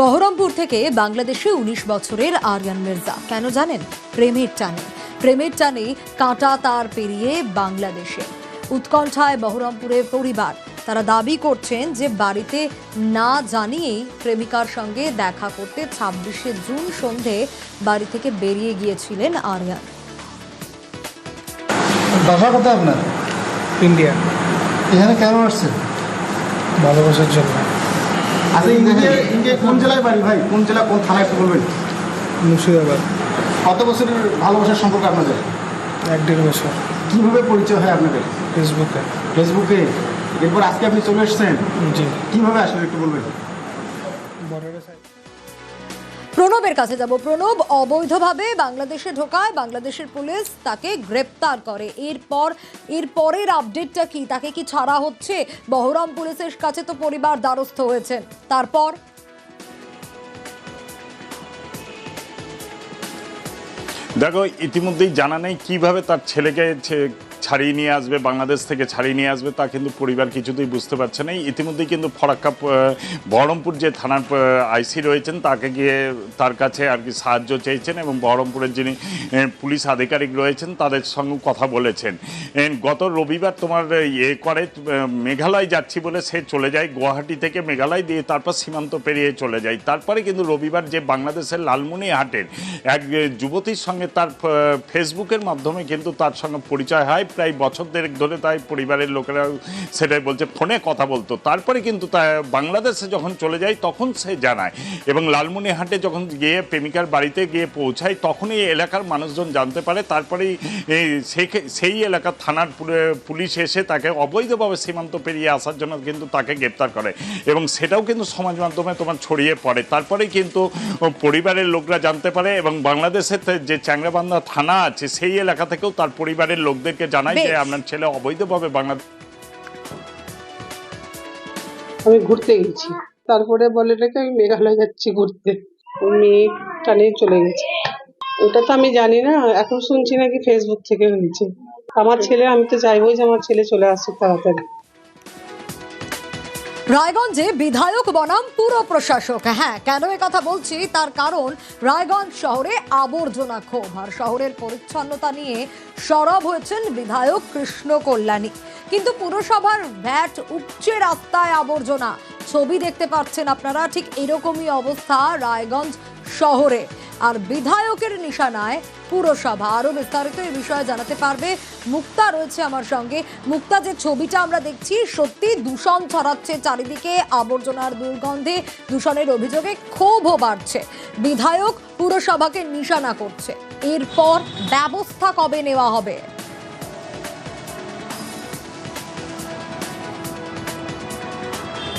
বহরমপুর থেকে বাংলাদেশে উনিশ বছরের আরিয়ান মির্জা। কেন জানেন? প্রেমের টানে। প্রেমের টানে কাঁটা তার পেরিয়ে বাংলাদেশে। উৎকণ্ঠায় বহরমপুরের পরিবার। তারা দাবি করছেন যে বাড়িতে না জানিয়েই প্রেমিকার সঙ্গে দেখা করতে ছাব্বিশে জুন সন্ধে বাড়ি থেকে বেরিয়ে গিয়েছিলেন আরিয়ান। বাসা কোথায় আপনার? ইন্ডিয়া। এখানে কেন আসছেন? ভালোবাসার জন্য। আচ্ছা ইন্ডিয়া ইন্ডিয়া কোন জেলায় বাড়ি ভাই? কোন জেলা কোন থানায় একটু বলবেন মুর্শিদাবাদ। কত বছরের ভালোবাসার সম্পর্ক আপনাদের? এক দেড় বছর। কীভাবে পরিচয় হয় আপনাদের? ফেসবুকে। ফেসবুকে? এরপর আজকে আপনি চলে এসেছেন? জি। কীভাবে আসলেন একটু বলবেন? বর্ডারের প্রণবের কাছে যাব। প্রণব অবৈধভাবে বাংলাদেশে ঢোকায়। বাংলাদেশের পুলিশ তাকে গ্রেপ্তার করে। এরপর এর পরের আপডেটটা কি? তাকে কি ছাড়া হচ্ছে? বহরম পুলিশের কাছে তো পরিবার দ্বারস্থ হয়েছেন তারপর? দেখো, ইতিমধ্যেই জানা নেই কীভাবে তার ছেলেকে ছাড়িয়ে নিয়ে আসবে, বাংলাদেশ থেকে ছাড়িয়ে নিয়ে আসবে, তা কিন্তু পরিবার কিছুতেই বুঝতে পারছে না। ইতিমধ্যেই কিন্তু ফরাক্কা বহরমপুর যে থানার আইসি রয়েছেন, তাকে গিয়ে তার কাছে আর কি সাহায্য চেয়েছেন এবং বহরমপুরের যিনি পুলিশ আধিকারিক রয়েছেন, তাদের সঙ্গে কথা বলেছেন। গত রবিবার তোমার ইয়ে করে মেঘালয় যাচ্ছি বলে সে চলে যায়, গুয়াহাটি থেকে মেঘালয় দিয়ে তারপর সীমান্ত পেরিয়ে চলে যায়। তারপরে কিন্তু রবিবার যে বাংলাদেশের লালমনিহাটের এক যুবতীর সঙ্গে তার ফেসবুকের মাধ্যমে কিন্তু তার সঙ্গে পরিচয় হয়। প্রায় বছর দেড়েক ধরে তাই পরিবারের লোকেরা সেটাই বলছে, ফোনে কথা বলতো। তারপরে কিন্তু তা বাংলাদেশে যখন চলে যায় তখন সে জানায়। এবং লালমনিহাটে যখন গিয়ে প্রেমিকার বাড়িতে গিয়ে পৌঁছায় তখনই এলাকার মানুষজন জানতে পারে, তারপরেই সেই- এলাকার থানার পুলে- পুলিশ এসে তাকে অবৈধভাবে সীমান্ত পেরিয়ে আসার জন্য কিন্তু তাকে গ্রেপ্তার করে। এবং সেটাও কিন্তু সমাজ মাধ্যমে তোমার ছড়িয়ে পড়ে। তারপরেই কিন্তু পরিবারের লোকরা জানতে পারে এবং বাংলাদেশের যে চ্যাংরাবান্ধা থানা আছে, সেই এলাকা থেকেও তার পরিবারের লোকদেরকে জানায় যে আপনার ছেলে অবৈধভাবে বাংলাদেশ আমি ঘুরতে গেছি। তারপরে বলে নাকি আমি মেঘালয় যাচ্ছি ঘুরতে। ও মেয়েটা নিয়ে চলে গেছে। ওটা তো আমি জানি না এখন শুনছি নাকি ফেসবুক থেকে হয়েছে। আমার ছেলে আমি তো চাইবই যে আমার ছেলে চলে আসুক তাড়াতাড়ি। রায়গঞ্জে বিধায়ক বনাম পুর প্রশাসক। হ্যাঁ কেন কথা বলছি? তার কারণ রায়গঞ্জ শহরে আবর্জনা ক্ষোভ আর শহরের পরিচ্ছন্নতা নিয়ে সরব হয়েছেন বিধায়ক কৃষ্ণ কল্যাণী। কিন্তু পুরসভার ভ্যাট উপচে রাস্তায় আবর্জনা। ছবি দেখতে পাচ্ছেন আপনারা, ঠিক এরকমই অবস্থা রায়গঞ্জ শহরে। আর বিধায়কের নিশানায় পুরসভা। আরও বিস্তারিত এই বিষয়ে জানাতে পারবে মুক্তা রয়েছে আমার সঙ্গে। মুক্তা, যে ছবিটা আমরা দেখছি, সত্যি দূষণ ছড়াচ্ছে চারিদিকে, আবর্জনার দুর্গন্ধে, দূষণের অভিযোগে ক্ষোভও বাড়ছে। বিধায়ক পুরসভাকে নিশানা করছে। এরপর ব্যবস্থা কবে নেওয়া হবে?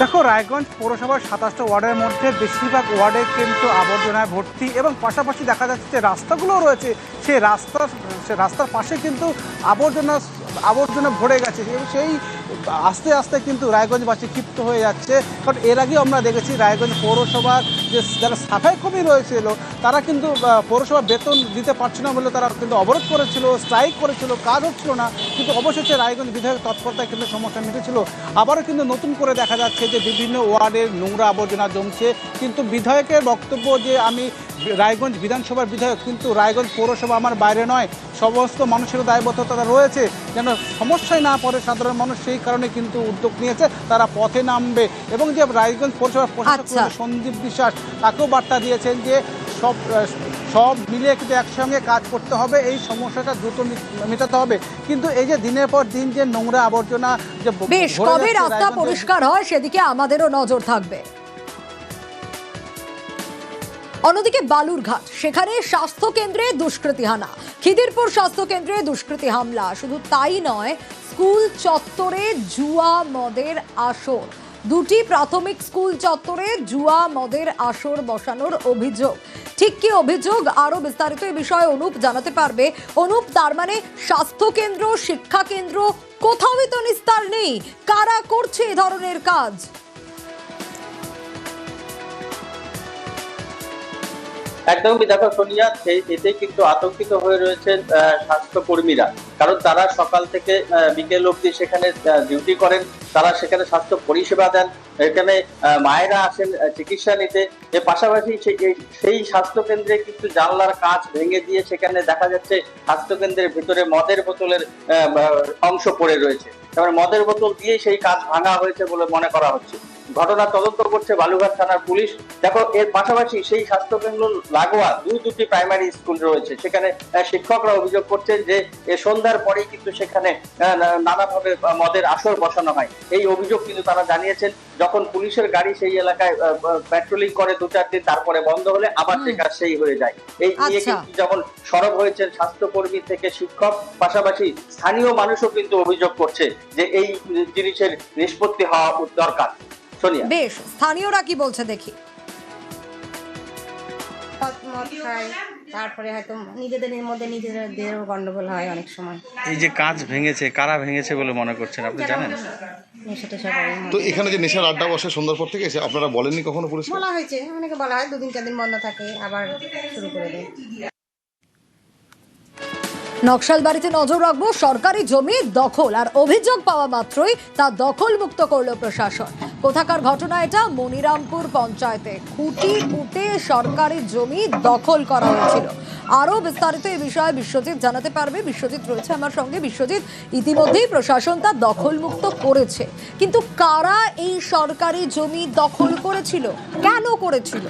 দেখো, রায়গঞ্জ পৌরসভার সাতাশটা ওয়ার্ডের মধ্যে বেশিরভাগ ওয়ার্ডে কিন্তু আবর্জনায় ভর্তি এবং পাশাপাশি দেখা যাচ্ছে যে রাস্তাগুলো রয়েছে, সেই রাস্তা সে রাস্তার পাশে কিন্তু আবর্জনা আবর্জনা ভরে গেছে। সেই আস্তে আস্তে কিন্তু রায়গঞ্জবাসী ক্ষিপ্ত হয়ে যাচ্ছে। কারণ এর আগেও আমরা দেখেছি রায়গঞ্জ পৌরসভার যে যারা সাফাই কর্মী রয়েছিল, তারা কিন্তু পৌরসভা বেতন দিতে পারছে না বলে তারা কিন্তু অবরোধ করেছিল, স্ট্রাইক করেছিল, কাজ হচ্ছিল না। কিন্তু অবশেষে রায়গঞ্জ বিধায়ক তৎপরতায় কিন্তু সমস্যা মিটেছিল। আবারও কিন্তু নতুন করে দেখা যাচ্ছে যে বিভিন্ন ওয়ার্ডের নোংরা আবর্জনা জমছে। কিন্তু বিধায়কের বক্তব্য যে আমি রায়গঞ্জ বিধানসভার বিধায়ক, কিন্তু রায়গঞ্জ পৌরসভা আমার বাইরে নয়। সমস্ত মানুষের দায়বদ্ধতা রয়েছে। যেন সমস্যায় না পড়ে সাধারণ মানুষ, সেই কারণে কিন্তু উদ্যোগ নিয়েছে তারা পথে নামবে। এবং যে রায়গঞ্জ পৌরসভার প্রশাসক আচ্ছা। সন্দীপ বিশ্বাস তাকেও বার্তা দিয়েছেন যে সব সব মিলিয়ে কিন্তু একসঙ্গে কাজ করতে হবে এই সমস্যাটা দ্রুত মেটাতে হবে। কিন্তু এই যে দিনের পর দিন যে নোংরা আবর্জনা যে বেশ কবে রাস্তা পরিষ্কার হয় সেদিকে আমাদেরও নজর থাকবে। অন্যদিকে বালুরঘাট সেখানে স্বাস্থ্য কেন্দ্রে দুষ্কৃতী হানা। খিদিরপুর স্বাস্থ্য কেন্দ্রে দুষ্কৃতী হামলা। শুধু তাই নয় স্কুল চত্বরে জুয়া মদের আসর। দুটি প্রাথমিক স্কুল চত্বরে জুয়া মদের আসর বসানোর অভিযোগ। ঠিক কি অভিযোগ? আরও বিস্তারিত এই বিষয়ে অনুপ জানাতে পারবে। অনুপ, তার মানে স্বাস্থ্য কেন্দ্র, শিক্ষা কেন্দ্র কোথাওই তো নিস্তার নেই? কারা করছে এ ধরনের কাজ? একদমই দেখো সোনিয়া এতে কিন্তু আতঙ্কিত হয়ে রয়েছেন স্বাস্থ্যকর্মীরা। কারণ তারা সকাল থেকে বিকেল অবধি সেখানে ডিউটি করেন, তারা সেখানে স্বাস্থ্য পরিষেবা দেন, এখানে মায়েরা আসেন চিকিৎসা নিতে। এর পাশাপাশি সেই স্বাস্থ্য কেন্দ্রে কিন্তু জানলার কাঁচ ভেঙে দিয়ে সেখানে দেখা যাচ্ছে স্বাস্থ্য কেন্দ্রের ভিতরে মদের বোতলের অংশ পড়ে রয়েছে। তারপরে মদের বোতল দিয়ে সেই কাজ ভাঙা হয়েছে বলে মনে করা হচ্ছে। ঘটনা তদন্ত করছে বালুঘাট থানার পুলিশ। দেখো এর পাশাপাশি সেই স্বাস্থ্য কেন্দ্র লাগোয়া দু দুটি প্রাইমারি স্কুল রয়েছে। সেখানে শিক্ষকরা অভিযোগ করছেন যে সন্ধ্যার পরেই কিন্তু সেখানে নানাভাবে মদের আসর বসানো হয়। এই অভিযোগ কিন্তু তারা জানিয়েছেন যখন পুলিশের গাড়ি সেই এলাকায় পেট্রোলিং করে দু চার দিন তারপরে বন্ধ হলে আবার সে কাজ সেই হয়ে যায়। এই নিয়ে আচ্ছা। কিন্তু যেমন সরব হয়েছেন স্বাস্থ্যকর্মী থেকে শিক্ষক পাশাপাশি স্থানীয় মানুষও কিন্তু অভিযোগ করছে যে এই জিনিসের নিষ্পত্তি হওয়া দরকার। সোনিয়া। বেশ স্থানীয়রা কি বলছে দেখি। মদ খায় তারপরে হয়তো নিজেদের মধ্যে নিজেদেরও গন্ডগোল হয় অনেক সময়। এই যে কাঁচ ভেঙেছে কারা ভেঙেছে বলে মনে করছেন আপনি জানেন? তো এখানে যে নেশার আড্ডা বসে সন্ধ্যার পর থেকে এসে আপনারা বলেননি কখনো পুলিশ বলা হয়েছে অনেকে বলা হয় দুদিন চার দিন বন্ধ থাকে আবার শুরু করে দেয়। নকশালবাড়িতে নজর রাখব, সরকারি জমি দখল, আর অভিযোগ পাওয়া মাত্রই তা দখল মুক্ত করল প্রশাসন। কোথাকার ঘটনা এটা? মনিরামপুর পঞ্চায়েতে খুঁটি পুঁতে সরকারি জমি দখল করা হয়েছিল। আরও বিস্তারিত এই বিষয়ে বিশ্বজিৎ জানাতে পারবে। বিশ্বজিৎ রয়েছে আমার সঙ্গে। বিশ্বজিৎ, ইতিমধ্যেই প্রশাসন তা দখল মুক্ত করেছে। কিন্তু কারা এই সরকারি জমি দখল করেছিল? কেন করেছিল?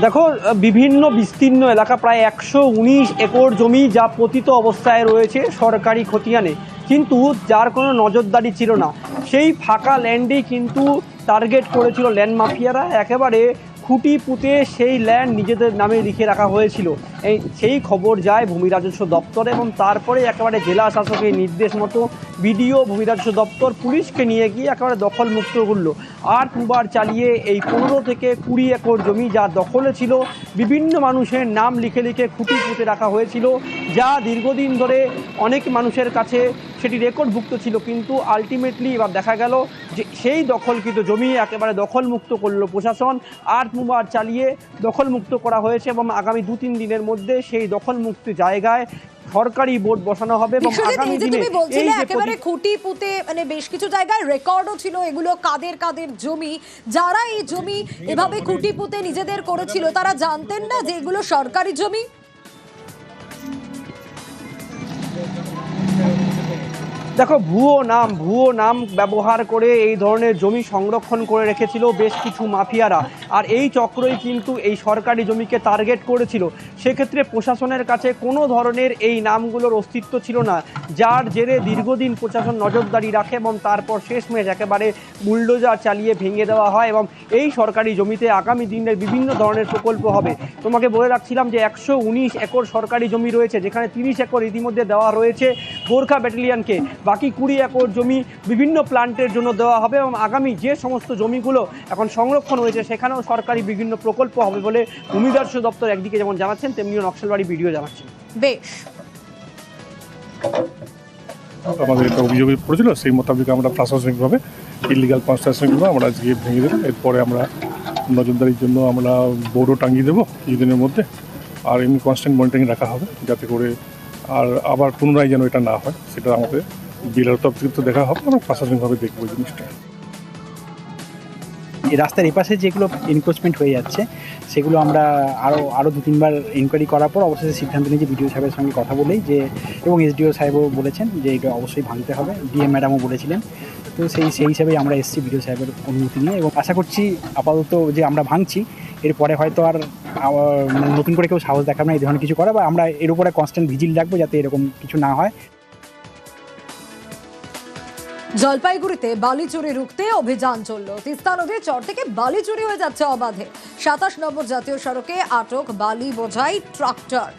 দেখো, বিভিন্ন বিস্তীর্ণ এলাকা, প্রায় একশো উনিশ একর জমি যা পতিত অবস্থায় রয়েছে সরকারি খতিয়ানে। কিন্তু যার কোনো নজরদারি ছিল না। সেই ফাঁকা ল্যান্ডেই কিন্তু টার্গেট করেছিল ল্যান্ড মাফিয়ারা। একেবারে খুঁটি পুঁতে সেই ল্যান্ড নিজেদের নামে লিখে রাখা হয়েছিল। এই সেই খবর যায় ভূমি রাজস্ব দপ্তরে এবং তারপরে একেবারে জেলা শাসকের নির্দেশ মতো বিডিও, ভূমি রাজস্ব দপ্তর, পুলিশকে নিয়ে গিয়ে একেবারে দখল মুক্ত করল। আর দুবার চালিয়ে এই পনেরো থেকে কুড়ি একর জমি যা দখলে ছিল, বিভিন্ন মানুষের নাম লিখে লিখে খুঁটি পুঁতে রাখা হয়েছিল, যা দীর্ঘদিন ধরে অনেক মানুষের কাছে সেটি রেকর্ডভুক্ত ছিল। কিন্তু আলটিমেটলি এবার দেখা গেল যে সেই দখলকৃত জমি একেবারে দখলমুক্ত করল প্রশাসন। আট মুবার চালিয়ে দখলমুক্ত করা হয়েছে এবং আগামী দু তিন দিনের মধ্যে সেই দখল মুক্ত জায়গায় সরকারি বোর্ড বসানো হবে এবং আগামী দিনে এই যে একেবারে খুঁটি পুঁতে মানে বেশ কিছু জায়গায় রেকর্ডও ছিল এগুলো কাদের কাদের জমি। যারা এই জমি এভাবে খুঁটি পুঁতে নিজেদের করেছিল তারা জানতেন না যে এগুলো সরকারি জমি? দেখো, ভুয়ো নাম ভুয়ো নাম ব্যবহার করে এই ধরনের জমি সংরক্ষণ করে রেখেছিল বেশ কিছু মাফিয়ারা। আর এই চক্রই কিন্তু এই সরকারি জমিকে টার্গেট করেছিল। সেক্ষেত্রে প্রশাসনের কাছে কোনো ধরনের এই নামগুলোর অস্তিত্ব ছিল না। যার জেরে দীর্ঘদিন প্রশাসন নজরদারি রাখে এবং তারপর শেষমেশ একেবারে বুলডোজার চালিয়ে ভেঙে দেওয়া হয় এবং এই সরকারি জমিতে আগামী দিনে বিভিন্ন ধরনের প্রকল্প হবে। তোমাকে বলে রাখছিলাম যে একশো উনিশ একর সরকারি জমি রয়েছে, যেখানে তিরিশ একর ইতিমধ্যে দেওয়া রয়েছে গোর্খা ব্যাটালিয়নকে। বাকি কুড়ি একর জমি বিভিন্ন প্লান্টের জন্য দেওয়া হবে এবং আগামী যে সমস্ত জমিগুলো এখন সংরক্ষণ হয়েছে সেখানেও সরকারি বিভিন্ন প্রকল্প হবে বলে ভূমিদর্শ দপ্তর একদিকে যেমন জানাচ্ছেন তেমনিও নকশালবাড়ি ভিডিও জানাচ্ছেন। বেশ। আমাদের একটা অভিযোগ পড়েছিল সেই মোতাবেক আমরা প্রশাসনিকভাবে ইলিগাল কনস্ট্রাকশনগুলো আমরা আজকে ভেঙে দেবো। এরপরে আমরা নজরদারির জন্য আমরা বোর্ডও টাঙিয়ে দেবো কিছুদিনের মধ্যে। আর এমনি কনস্ট্যান্ট মনিটরিং রাখা হবে যাতে করে আর আবার পুনরায় যেন এটা না হয় সেটা আমাদের বিলের তরফ থেকে তো দেখা হবে, আমরা প্রশাসনিকভাবে দেখব জিনিসটা। রাস্তার এপাশে যেগুলো এনক্রোচমেন্ট হয়ে যাচ্ছে, সেগুলো আমরা আরও আরও দু তিনবার ইনকোয়ারি করার পর অবশেষে সিদ্ধান্ত নিয়েছি বিডিও সাহেবের সঙ্গে কথা বলেই যে, এবং এসডিও সাহেবও বলেছেন যে এটা অবশ্যই ভাঙতে হবে, ডিএম ম্যাডামও বলেছিলেন। তো সেই সেই হিসাবেই আমরা এসেছি বিডিও সাহেবের অনুমতি নিয়ে এবং আশা করছি আপাতত যে আমরা ভাঙছি, এরপরে হয়তো আর নতুন করে কেউ সাহস দেখাবে না, এই ধরনের কিছু করা বা আমরা এর উপরে কনস্ট্যান্ট ভিজিল রাখব যাতে এরকম কিছু না হয়। জলপাইগুড়িতে বালি চুরি রুখতে অভিযান চলল। তিস্তা নদীর চর থেকে বালি চুরি হয়ে যাচ্ছে অবাধে। সাতাশ নম্বর জাতীয় সড়কে আটক বালি বোঝাই ট্রাক্টর।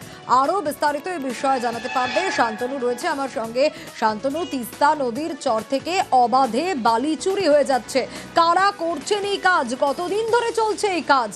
আরও বিস্তারিত এই বিষয়ে জানাতে পারবে শান্তনু। রয়েছে আমার সঙ্গে শান্তনু, তিস্তা নদীর চর থেকে অবাধে বালি চুরি হয়ে যাচ্ছে। কারা করছেন এই কাজ? কতদিন ধরে চলছে এই কাজ?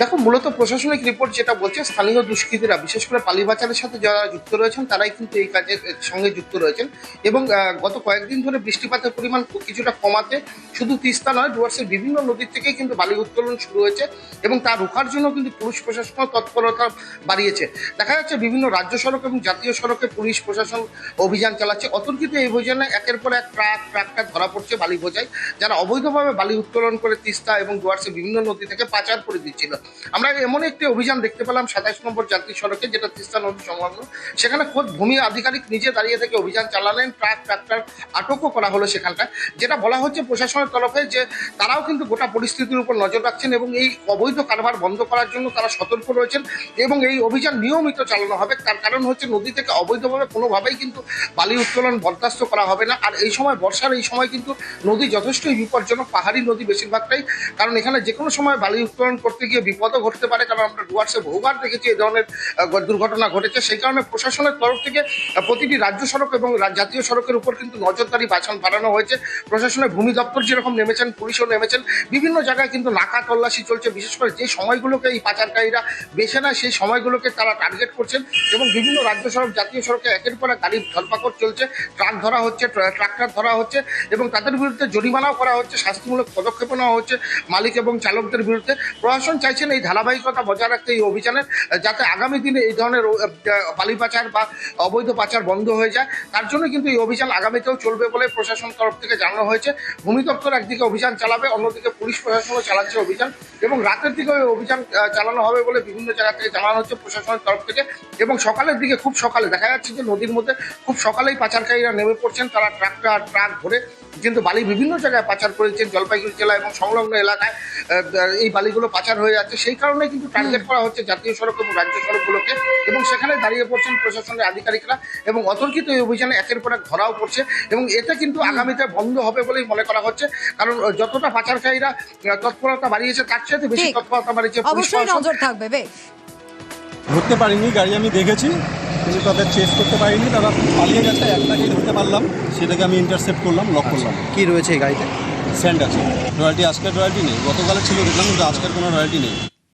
দেখো, মূলত প্রশাসনিক রিপোর্ট যেটা বলছে, স্থানীয় দুষ্কৃতীরা, বিশেষ করে পালিবাচারের সাথে যারা যুক্ত রয়েছেন, তারাই কিন্তু এই কাজের সঙ্গে যুক্ত রয়েছেন। এবং গত কয়েকদিন ধরে বৃষ্টিপাতের পরিমাণ কিছুটা কমাতে শুধু তিস্তা নয় ডুয়ার্সের বিভিন্ন নদীর থেকেই কিন্তু বালি উত্তোলন শুরু হয়েছে এবং তা রোখার জন্য কিন্তু পুলিশ প্রশাসন তৎপরতা বাড়িয়েছে। দেখা যাচ্ছে বিভিন্ন রাজ্য সড়ক এবং জাতীয় সড়কে পুলিশ প্রশাসন অভিযান চালাচ্ছে। অতর্কিত এই অভিযানে একের পর এক ট্রাক, ট্রাক্টর ধরা পড়ছে বালি বোঝাই যারা অবৈধভাবে বালি উত্তোলন করে তিস্তা এবং ডুয়ার্সের বিভিন্ন নদী থেকে পাচার করে দিচ্ছিল। আমরা এমন একটি অভিযান দেখতে পেলাম, সাতাইশ নম্বর জাতীয় সড়কে, যেটা তিস্তা নদী সংলগ্ন। সেখানে খোদ ভূমি আধিকারিক নিজে দাঁড়িয়ে থেকে অভিযান চালালেন, ট্রাক, ট্রাক্টর আটকও করা হলো সেখানটায়। যেটা বলা হচ্ছে প্রশাসনের তরফে যে তারাও কিন্তু গোটা পরিস্থিতির উপর নজর রাখছেন এবং এই অবৈধ কারবার বন্ধ করার জন্য তারা সতর্ক রয়েছেন এবং এই অভিযান নিয়মিত চালানো হবে। তার কারণ হচ্ছে নদী থেকে অবৈধভাবে কোনোভাবেই কিন্তু বালি উত্তোলন বরদাস্ত করা হবে না। আর এই সময় বর্ষার এই সময় কিন্তু নদী যথেষ্টই বিপজ্জনক। পাহাড়ি নদী বেশিরভাগটাই, কারণ এখানে যে কোনো সময় বালি উত্তোলন করতে গিয়ে বিপদও ঘটতে পারে কারণ আমরা ডুয়ার্সে বহুবার দেখেছি এই ধরনের দুর্ঘটনা ঘটেছে। সেই কারণে প্রশাসনের তরফ থেকে প্রতিটি রাজ্য সড়ক এবং জাতীয় সড়কের উপর কিন্তু নজরদারি বাছান বাড়ানো হয়েছে। প্রশাসনের ভূমি দপ্তর যেরকম নেমেছেন, পুলিশও নেমেছেন, বিভিন্ন জায়গায় কিন্তু নাকা তল্লাশি চলছে। বিশেষ করে যে সময়গুলোকে এই পাচারকারীরা বেছে নেয়, সেই সময়গুলোকে তারা টার্গেট করছেন এবং বিভিন্ন রাজ্য সড়ক, জাতীয় সড়কে একের পর এক গাড়ি ধরপাকড় চলছে। ট্রাক ধরা হচ্ছে, ট্রা- ট্রাক্টর ধরা হচ্ছে এবং তাদের বিরুদ্ধে জরিমানাও করা হচ্ছে, শাস্তিমূলক পদক্ষেপ নেওয়া হচ্ছে মালিক এবং চালকদের বিরুদ্ধে। প্রশাসন চাইছেন এই ধারাবাহিকতা বজায় রাখতে এই অভিযানে যাতে আগামী দিনে এই ধরনের বালি পাচার বা অবৈধ পাচার বন্ধ হয়ে যায়। তার জন্য কিন্তু এই অভিযান আগামীতেও চলবে বলে প্রশাসন তরফ থেকে জানানো হয়েছে। ভূমি দপ্তর একদিকে অভিযান চালাবে, অন্যদিকে পুলিশ প্রশাসনও চালাচ্ছে অভিযান এবং রাতের দিকে ওই অভিযান চালানো হবে বলে বিভিন্ন জায়গা থেকে জানানো হচ্ছে প্রশাসনের তরফ থেকে এবং সকালের দিকে খুব সকালে দেখা যাচ্ছে যে নদীর মধ্যে খুব সকালেই পাচারকারীরা নেমে পড়ছেন। তারা ট্রাক্টর ট্রাক ধরে কিন্তু বালি বিভিন্ন জায়গায় পাচার করেছেন জলপাইগুড়ি জেলা এবং সংলগ্ন এলাকায় এই বালিগুলো পাচার হয়ে যাচ্ছে। সেই কারণে কিন্তু টার্গেট করা হচ্ছে জাতীয় সড়ক এবং রাজ্য সড়কগুলোকে এবং সেখানে দাঁড়িয়ে পড়ছেন প্রশাসনের আধিকারিকরা এবং অতর্কিত এই অভিযানে একের পর এক ধরাও পড়ছে এবং এতে কিন্তু আগামীতে বন্ধ হবে বলেই মনে করা হচ্ছে। কারণ যতটা পাচারকারীরা তৎপরতা বাড়িয়েছে তার চেয়ে বেশি তৎপরতা বাড়িয়েছে পুলিশ নজর থাকবে ধরতে পারিনি গাড়ি আমি দেখেছি। কিন্তু তাদের চেস করতে পারিনি তারা পালিয়ে গেছে একটাকে ধরতে পারলাম সেটাকে আমি ইন্টারসেপ্ট করলাম লক করলাম। কি রয়েছে এই গাড়িতে? স্যান্ড আছে। রয়্যালটি আজকের রয়্যালটি নেই গতকালে ছিল দেখলাম কিন্তু আজকের কোনো রয়্যালটি নেই।